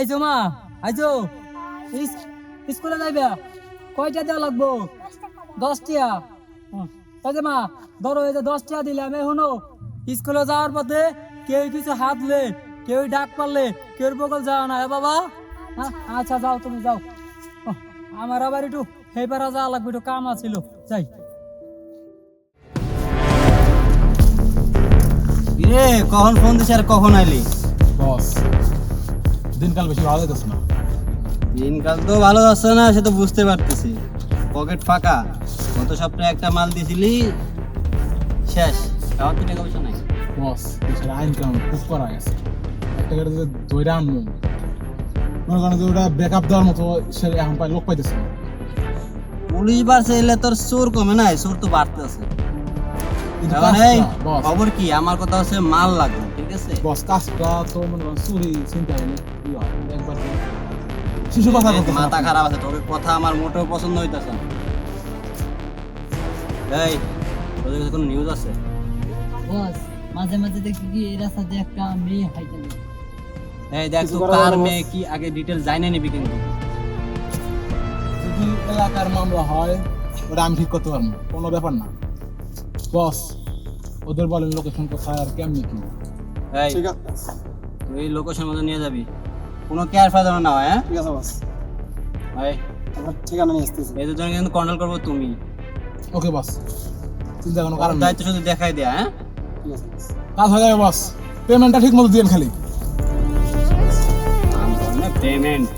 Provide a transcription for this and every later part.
আইছো মা ইস- স্কুলে যাইবে? কয়টা দেওয়া লাগবো? দশ টিয়া। এই মা ধরো এই যে দশ টিয়া দিলাম এই শুনো স্কুলে যাওয়ার পথে কেউ কিছু হাতলে কেউ ডাক পারলে কেউ বকল যাও না বাবা। হ্যাঁ, আচ্ছা যাও তুমি যাও। আমার আবার একটু হেপারা যাওয়া লাগবে একটু কাম আছিল। যাই। রে কখন ফোন দিছে আর কখন আইলি? বস। দিনকাল বেশি ভালো যাচ্ছে না। দিনকাল তো ভালো যাচ্ছে না সে তো বুঝতে পারতেছি। পকেট ফাঁকা। গত সপ্তাহে একটা মাল দিছিলি শেষ। খাওয়ার তো টাকা পয়সা নাই? বস দেশের আইন কানুন খুব করা গেছে। একটা গাড়ি যে দইরা আনব মনে করেন যে ওটা ব্যাকআপ দেওয়ার মতো সে এখন পাই লোক পাইতেছে না। পুলিশ বাড়ছে এলে তোর চোর কমে নাই চোর তো বাড়তেছে। কাজটা, বস। খবর কি? আমার কথা হচ্ছে মাল লাগবে। ঠিক আছে বস কাজটা তো মনে করেন চুরি চিন্তা হলে একবার শিশু কথা এই মাথা খারাপ আছে তোকে কথা আমার মোটেও পছন্দ হইতেছে না এই তোদের কাছে কোনো নিউজ আছে বস মাঝে মাঝে দেখি কি এই রাস্তা একটা মেয়ে হাইতে এই দেখ তো কার মেয়ে কি আগে ডিটেল জানে নিবি কিন্তু যদি এলাকার মামলা হয় ওটা আমি ঠিক করতে পারব কোনো ব্যাপার না বস ওদের বলেন লোকেশন কোথায় আর কেমনি কি ঠিক আছে। তুই লোকেশন মতো নিয়ে যাবি। কোনো কেয়ার ফাদার না হয়? হ্যাঁ ঠিক আছে বস ভাই আমার ঠিকানা নিয়ে আসতেছি। এই দুজনকে কিন্তু কন্ট্রোল করব তুমি। ওকে বস চিন্তা কোনো কারণ দায়িত্ব শুধু দেখাই দেয়া হ্যাঁ? কাজ হয়ে যাবে বস পেমেন্টটা ঠিক মতো দিন খালি। পেমেন্ট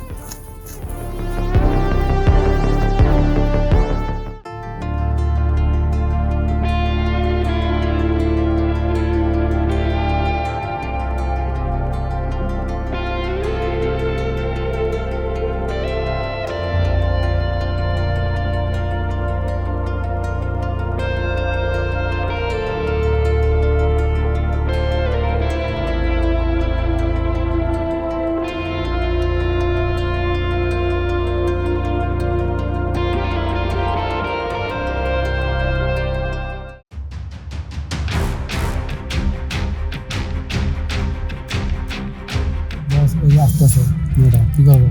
আসতেছে মেয়েটা কি করব?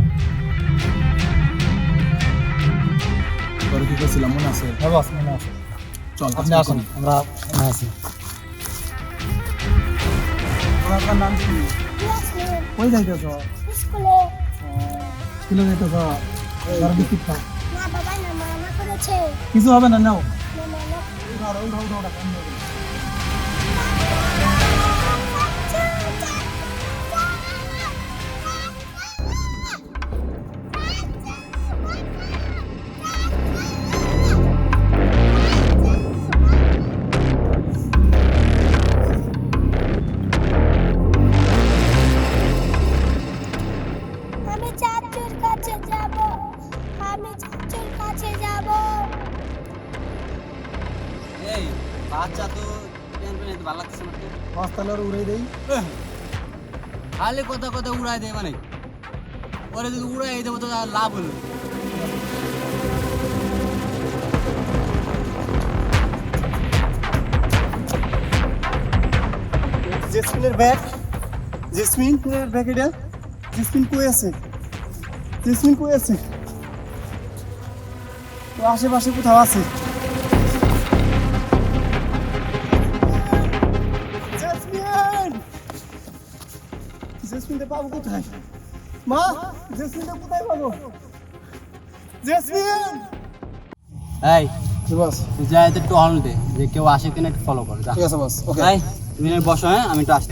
তোর কি করছিলাম? মনে আছে? হ্যাঁ মনে আছে। চল আপনি আসুন আমরা এখানে আছি। আপনার নাম কি? কই যাইতেছ? স্কুলে। স্কুলে যাইতেছ? না বাবা না মানা করেছে। কিছু হবে না নাও। না মানা আমি চাচুর কাছে যাব আমি চাচুর কাছে যাব। এই বাচ্চা তো প্যান প্যান ভালো লাগতেছে না। হসপিটালের উড়াই দেই। খালি কথা কথা উড়াই দেয় মানে। ওরে যদি উড়াই দেবো তো আর লাভ হলো জেসমিনের ব্যাগ জেসমিন? ব্যাগ এটা? জেসমিন কই আছে? জেসমিন কই আছে? আশেপাশে কোথাও আছে। জেসমিন! জেসমিনটা পাবো কোথায়? মা জেসমিনটা কোথায় পাবো? জেসমিন! এই বস? তুই যাই একটু হর্ন দে যে কেউ আসে কিনা একটু ফলো কর ঠিক আছে বস ওকে তুমি বসো হ্যাঁ? আমি একটু আসছি।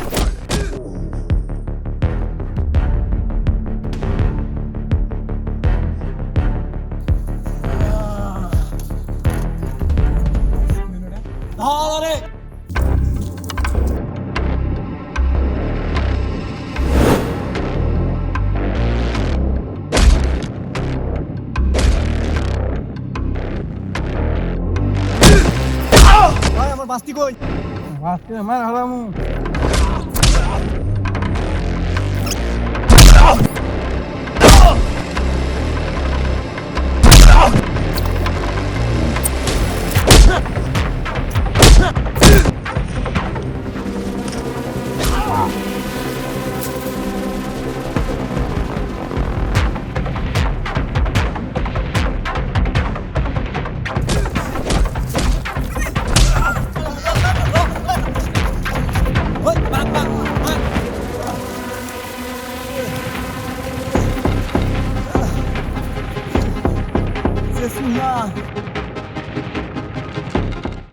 ভাই কই? বাস্তি আমার মার হারামু Allah.